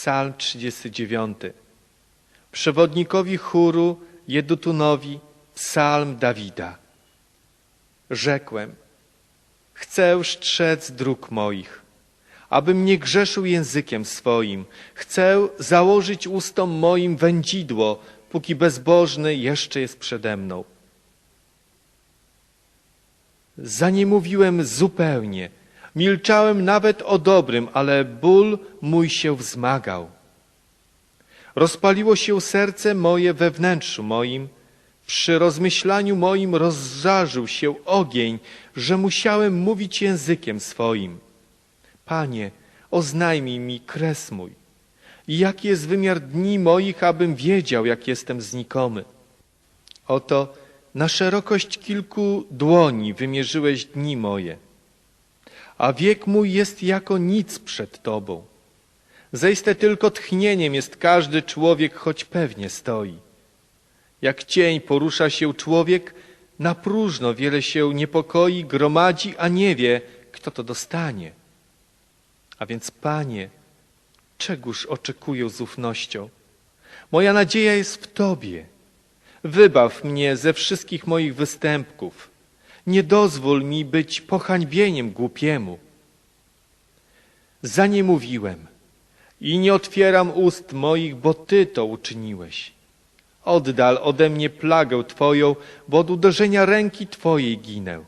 Psalm 39. Przewodnikowi chóru Jedutunowi psalm Dawida. Rzekłem, chcę strzec dróg moich, abym nie grzeszył językiem swoim. Chcę założyć ustom moim wędzidło, póki bezbożny jeszcze jest przede mną. Zaniemówiłem zupełnie, milczałem nawet o dobrym, ale ból mój się wzmagał. Rozpaliło się serce moje we wnętrzu moim, przy rozmyślaniu moim rozżarzył się ogień, że musiałem mówić językiem swoim. Panie, oznajmij mi kres mój. I jaki jest wymiar dni moich, abym wiedział, jak jestem znikomy. Oto na szerokość kilku dłoni wymierzyłeś dni moje, a wiek mój jest jako nic przed Tobą. Zejste tylko tchnieniem jest każdy człowiek, choć pewnie stoi. Jak cień porusza się człowiek, na próżno wiele się niepokoi, gromadzi, a nie wie, kto to dostanie. A więc, Panie, czegóż oczekuję z ufnością? Moja nadzieja jest w Tobie. Wybaw mnie ze wszystkich moich występków. Nie dozwól mi być pohańbieniem głupiemu. Za nie mówiłem i nie otwieram ust moich, bo Ty to uczyniłeś. Oddal ode mnie plagę Twoją, bo od uderzenia ręki Twojej ginę.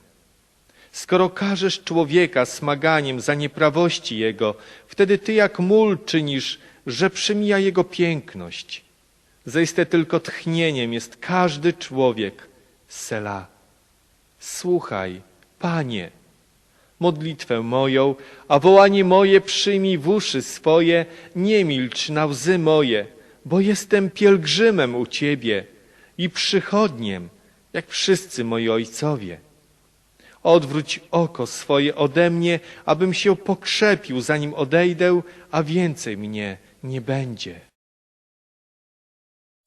Skoro karzesz człowieka smaganiem za nieprawości jego, wtedy Ty jak mól czynisz, że przymija jego piękność. Zaiste tylko tchnieniem jest każdy człowiek. Sela. Słuchaj, Panie, modlitwę moją, a wołanie moje przyjmij w uszy swoje, nie milcz na łzy moje, bo jestem pielgrzymem u Ciebie i przychodniem, jak wszyscy moi ojcowie. Odwróć oko swoje ode mnie, abym się pokrzepił, zanim odejdę, a więcej mnie nie będzie.